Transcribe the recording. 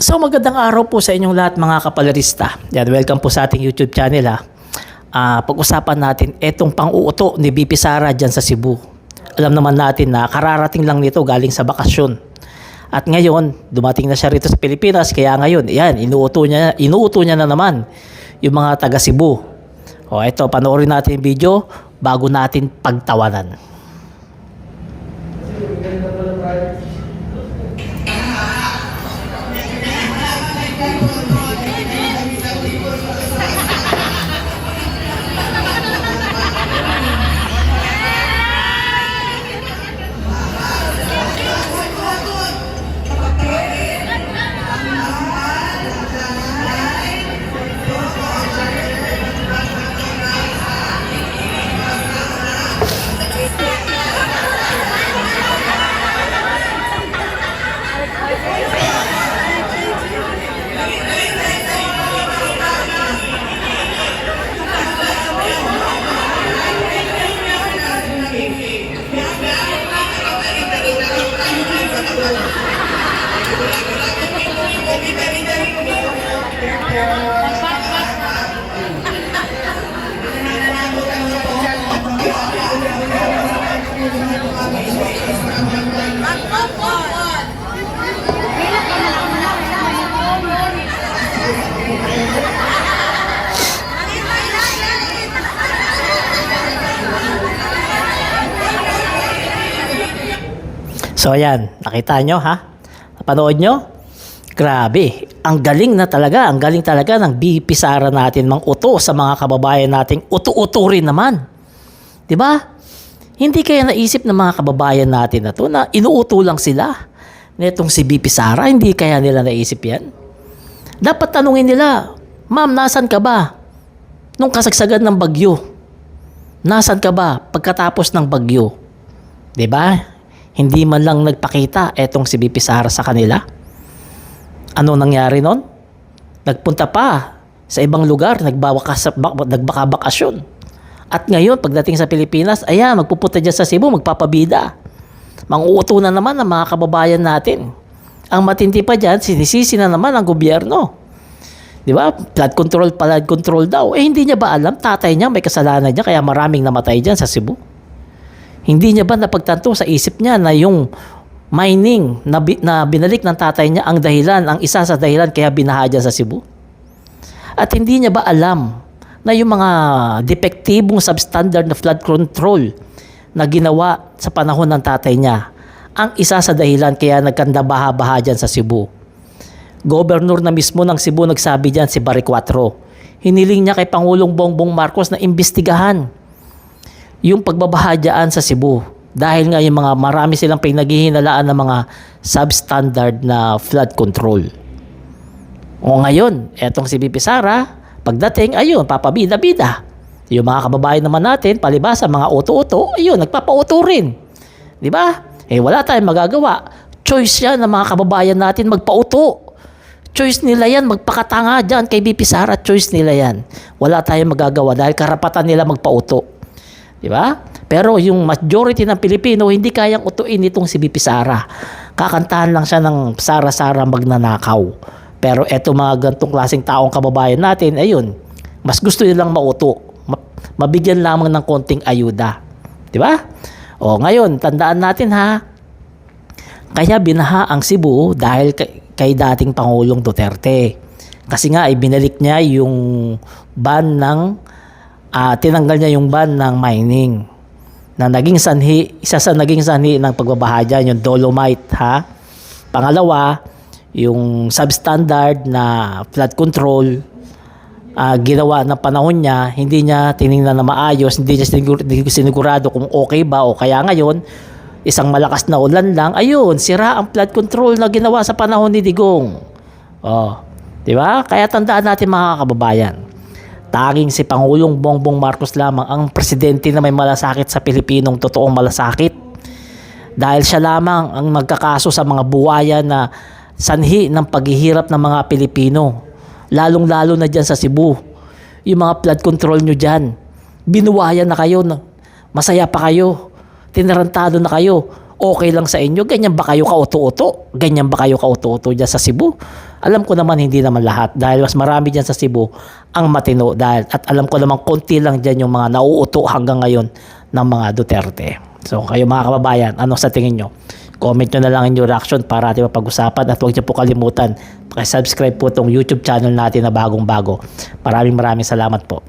So magandang araw po sa inyong lahat mga kapalarista. Yan, welcome po sa ating YouTube channel ha. Ah, pag-usapan natin etong pang-uuto ni BP Sara dyan sa Cebu. Alam naman natin na kararating lang nito galing sa bakasyon. At ngayon, dumating na siya rito sa Pilipinas kaya ngayon, yan, inuuto niya, inuuto niya na naman yung mga taga Cebu. O ito, panoorin natin yung video bago natin pagtawanan. Thank you. So ayan, nakita nyo ha? Napanood nyo? Grabe, ang galing na talaga, ang galing talaga ng BP Sara natin mang uto sa mga kababayan nating uto-uto rin naman. 'Di ba? Hindi kaya naisip ng mga kababayan natin na to na inuuto lang sila netong si BP Sara, hindi kaya nila naisip yan? Dapat tanungin nila, Ma'am, nasan ka ba? Nung kasagsagan ng bagyo. Nasan ka ba pagkatapos ng bagyo? 'Di ba? Hindi man lang nagpakita etong si BP Sara sa kanila. Ano nangyari nun? Nagpunta pa sa ibang lugar, nagbawakas, bak- nagbakabakasyon. At ngayon, pagdating sa Pilipinas, ayan, magpupunta dyan sa Cebu, magpapabida. Manguuto na naman ang mga kababayan natin. Ang matindi pa dyan, sinisisi na naman ang gobyerno. Di ba? Flood control, flood control daw. Eh, hindi niya ba alam? Tatay niya, may kasalanan niya, kaya maraming namatay dyan sa Cebu. Hindi niya ba napagtanto sa isip niya na yung mining na, bi- na binalik ng tatay niya ang dahilan, ang isa sa dahilan kaya binaha dyan sa Cebu? At hindi niya ba alam na yung mga depektibong substandard na flood control na ginawa sa panahon ng tatay niya ang isa sa dahilan kaya nagkanda baha-baha dyan sa Cebu? Governor na mismo ng Cebu nagsabi dyan si Barry Cuatro. Hiniling niya kay Pangulong Bongbong Marcos na imbestigahan yung pagbabaha dyan sa Cebu. Dahil nga yung mga marami silang pinaghihinalaan ng mga substandard na flood control. O ngayon, etong si BP Sara, pagdating, ayun, papabida-bida. Yung mga kababayan naman natin, palibasa, mga uto-uto, ayun, nagpapauto rin. Di ba? Eh, wala tayong magagawa. Choice yan ng mga kababayan natin magpauto. Choice nila yan, magpakatanga dyan kay BP Sara, choice nila yan. Wala tayong magagawa dahil karapatan nila magpauto. Di ba? Pero yung majority ng Pilipino, hindi kayang utuin itong si BP Sara. Kakantahan lang siya ng Sara-Sara magnanakaw. Pero eto mga gantong klaseng taong kababayan natin, ayun, mas gusto nilang mauto. Ma- Mabigyan lamang ng konting ayuda. Di ba? O ngayon, tandaan natin ha, kaya binaha ang Cebu dahil kay, dating Pangulong Duterte. Kasi nga, ibinalik niya yung ban ng, ah, tinanggal niya yung ban ng mining na naging sanhi, isa sa naging sanhi ng pagbabaha dyan, yung dolomite ha. Pangalawa, yung substandard na flood control, ah, ginawa ng panahon niya, hindi niya tiningnan na maayos, hindi niya sinigurado kung okay ba o kaya ngayon, isang malakas na ulan lang, ayun, sira ang flood control na ginawa sa panahon ni Digong. Oh, di ba? Kaya tandaan natin mga kababayan, tanging si Pangulong Bongbong Marcos lamang ang presidente na may malasakit sa Pilipinong totoong malasakit. Dahil siya lamang ang magkakaso sa mga buwaya na sanhi ng paghihirap ng mga Pilipino. Lalong-lalo na dyan sa Cebu. Yung mga flood control nyo dyan. Binuwaya na kayo. Masaya pa kayo. Tinarantado na kayo. Okay lang sa inyo. Ganyan ba kayo kauto-uto? Ganyan ba kayo kauto-uto dyan sa Cebu? Alam ko naman hindi naman lahat dahil mas marami dyan sa Cebu ang matino dahil at alam ko naman konti lang dyan yung mga nauuto hanggang ngayon ng mga Duterte. So kayo mga kababayan, ano sa tingin nyo? Comment nyo na lang inyong reaction para natin mapag-usapan at huwag nyo po kalimutan, subscribe po itong YouTube channel natin na bagong bago. Maraming maraming salamat po.